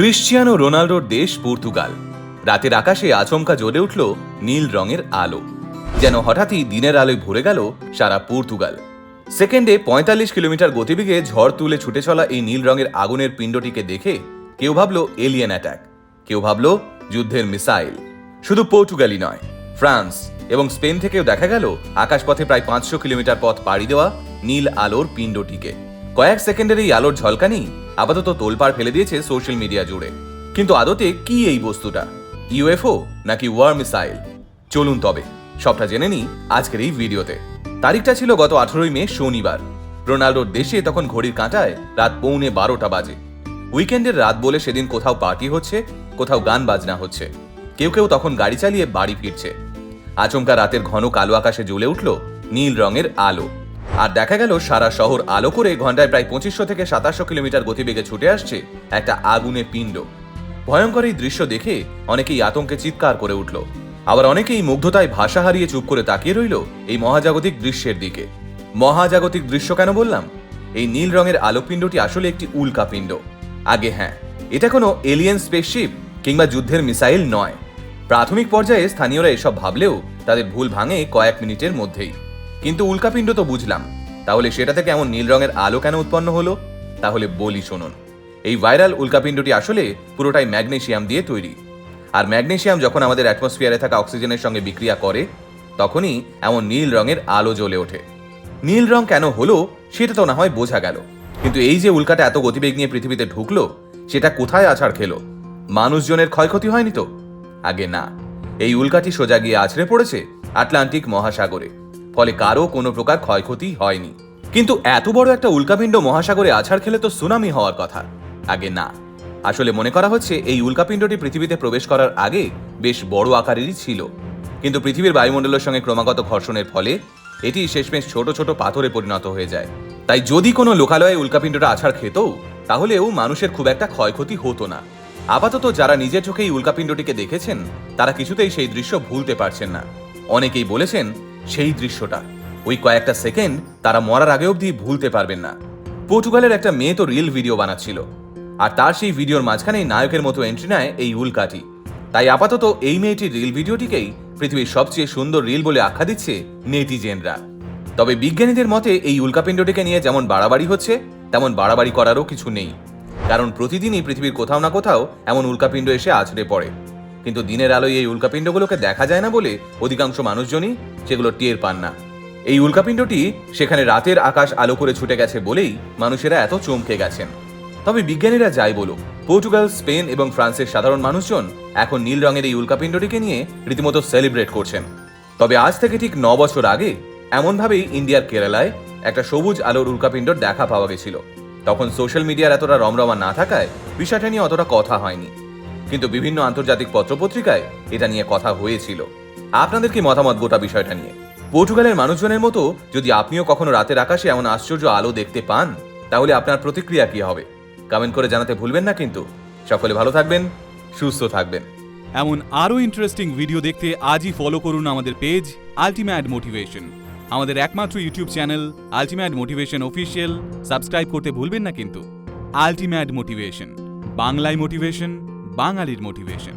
Cristiano রোনাল্ডোর দেশ Portugal. রাতের আকাশে আচমকা জ্বলে উঠল নীল রঙের আলো। যেন হঠাৎই দিনের আলোয় ভরে গেল সারা পর্তুগাল। সেকেন্ডে পঁয়তাল্লিশ কিলোমিটার গতিবেগে ঝড় তুলে ছুটে চলা এই নীল রঙের আগুনের পিণ্ডটিকে দেখে কেউ ভাবল এলিয়েন অ্যাটাক। কেউ ভাবল যুদ্ধের মিসাইল। শুধু পর্তুগালই নয়, ফ্রান্স এবং স্পেন থেকেও দেখা গেল আকাশপথে প্রায় পাঁচশো কিলোমিটার পথ পাড়ি দেওয়া নীল আলোর পিণ্ডটিকে। কয়েক সেকেন্ডের এই আলোর ঝলকানি আপাতত তোলপাড় ফেলে দিয়েছে সোশ্যাল মিডিয়া জুড়ে। কিন্তু আদতে কি এই বস্তুটা? ইউএফও নাকি ওয়ার মিসাইল? চলুন তবে, সবটা জেনে নিই আজকের এই ভিডিওতে। তারিখটা ছিল গত আঠেরোই মে, শনিবার। রোনাল্ডোর দেশে তখন ঘড়ির কাঁটায় রাত পৌনে বারোটা বাজে। উইকেন্ডের রাত বলে সেদিন কোথাও পার্টি হচ্ছে, কোথাও গান বাজনা হচ্ছে। কেউ কেউ তখন গাড়ি চালিয়ে বাড়ি ফিরছে। আচমকা রাতের ঘন কালো আকাশে জ্বলে উঠল নীল রঙের আলো। আর দেখা গেল সারা শহর আলো করে ঘন্টায় প্রায় পঁচিশশো থেকে সাতাশশো কিলোমিটার গতিবেগে ছুটে আসছে একটা আগুনে পিণ্ড। ভয়ঙ্কর এই দৃশ্য দেখে অনেকেই আতঙ্কে চিৎকার করে উঠল। আবার অনেকেই মুগ্ধতায় ভাষা হারিয়ে চুপ করে তাকিয়ে রইল এই মহাজাগতিক দৃশ্যের দিকে। মহাজাগতিক দৃশ্য কেন বললাম? এই নীল রঙের আলোকপিণ্ডটি আসলে একটি উল্কাপিণ্ড আগে হ্যাঁ এটা কোনো এলিয়েন স্পেসশিপ কিংবা যুদ্ধের মিসাইল নয়। প্রাথমিক পর্যায়ে স্থানীয়রা এসব ভাবলেও তাদের ভুল ভাঙে কয়েক মিনিটের মধ্যেই। কিন্তু উল্কাপিণ্ড তো বুঝলাম। তাহলে সেটা থেকে এমন নীল রঙের আলো কেন উৎপন্ন হলো? তাহলে বলি শুনুন, এই ভাইরাল উল্কাপিণ্ডটি আসলে পুরোটাই ম্যাগনেসিয়াম দিয়ে তৈরি। আর ম্যাগনেসিয়াম যখন আমাদের অ্যাটমসফিয়ারে থাকা অক্সিজেনের সঙ্গে বিক্রিয়া করে, তখনই এমন নীল রঙের আলো জ্বলে ওঠে। নীল রং কেন হলো সেটা তো না হয় বোঝা গেল। কিন্তু এই যে উল্কাটা এত গতিবেগ নিয়ে পৃথিবীতে ঢুকলো, সেটা কোথায় আছাড় খেলো? মানুষজনের ক্ষয়ক্ষতি হয়নি তো? আগে না। এই উল্কাটি সোজা গিয়ে আছড়ে পড়েছে আটলান্টিক মহাসাগরে। ফলে কারও কোনো প্রকার ক্ষয়ক্ষতি হয়নি। কিন্তু এত বড় একটা উল্কাপিণ্ড মহাসাগরে আছাড় খেলে তো সুনামি হওয়ার কথা। আগে না। আসলে মনে করা হচ্ছে এই উল্কাপিণ্ডটি পৃথিবীতে প্রবেশ করার আগে বেশ বড় আকারেরই ছিল। কিন্তু পৃথিবীর বায়ুমণ্ডলের সঙ্গে ক্রমাগত ঘর্ষণের ফলে এটি শেষমেশ ছোট ছোট পাথরে পরিণত হয়ে যায়। তাই যদি কোনো লোকালয়ে উল্কাপিণ্ডটা আছাড় খেত, তাহলেও মানুষের খুব একটা ক্ষয়ক্ষতি হতো না। আপাতত যারা নিজের চোখে এই উল্কাপিণ্ডটিকে দেখেছেন, তারা কিছুতেই সেই দৃশ্য ভুলতে পারছেন না। অনেকেই বলেছেন সেই দৃশ্যটা। ওই কয়েকটা সেকেন্ড তারা মরার আগে অবধি ভুলতে পারবেন না। পর্তুগালের একটা মেয়ে তো রিল ভিডিও বানাচ্ছিল। আর তার সেই ভিডিওর মাঝখানেই নায়কের মতো এন্ট্রি নেয় এই উল্কাটি। তাই আপাতত এই মেয়েটির রিল ভিডিওটিকেই পৃথিবীর সবচেয়ে সুন্দর রিল বলে আখ্যা দিচ্ছে নেটিজেনরা। তবে বিজ্ঞানীদের মতে এই উল্কাপিণ্ডটিকে নিয়ে যেমন বাড়াবাড়ি হচ্ছে, তেমন বাড়াবাড়ি করারও কিছু নেই। কারণ প্রতিদিনই পৃথিবীর কোথাও না কোথাও এমন উল্কাপিণ্ড এসে আছড়ে পড়ে। কিন্তু দিনের আলোয় এই উল্কাপিণ্ডগুলোকে দেখা যায় না বলে অধিকাংশ মানুষজনই সেগুলো টের পান না। এই উল্কাপিণ্ডটি সেখানে রাতের আকাশ আলো করে ছুটে গেছে বলেই মানুষেরা এত চমকে গেছেন। তবে বিজ্ঞানীরা যাই বলো পর্তুগাল, স্পেন এবং ফ্রান্সের সাধারণ মানুষজন এখন নীল রঙের এই উল্কাপিণ্ডটিকে নিয়ে রীতিমতো সেলিব্রেট করছেন। তবে আজ থেকে ঠিক ন বছর আগে এমনভাবেই ইন্ডিয়ার কেরালায় একটা সবুজ আলোর উল্কাপিণ্ডর দেখা পাওয়া গেছিল। তখন সোশ্যাল মিডিয়ার এতটা রমরমা না থাকায় বিষয়টা নিয়ে অতটা কথা হয়নি। কিন্তু বিভিন্ন আন্তর্জাতিক পত্রপত্রিকায় এটা নিয়ে কথা হয়েছিল। আপনাদের কি মতামত গোটা বিষয়টা নিয়ে? পর্তুগালের মানুষজনের মতো যদি আপনিও কখনো রাতের আকাশে এমন আশ্চর্য আলো দেখতে পান, তাহলে আপনার প্রতিক্রিয়া কি হবে? কমেন্ট করে জানাতে ভুলবেন না কিন্তু। সকলে ভালো থাকবেন, সুস্থ থাকবেন। এমন আরও ইন্টারেস্টিং ভিডিও দেখতে আজই ফলো করুন আমাদের পেজ আলটিমেট মোটিভেশন আমাদের একমাত্র YouTube channel ultimate motivation official subscribe করতে ভুলবেন না কিন্তু। আলটিমেট মোটিভেশন বাংলায় মোটিভেশন বাঙালির মোটিভেশন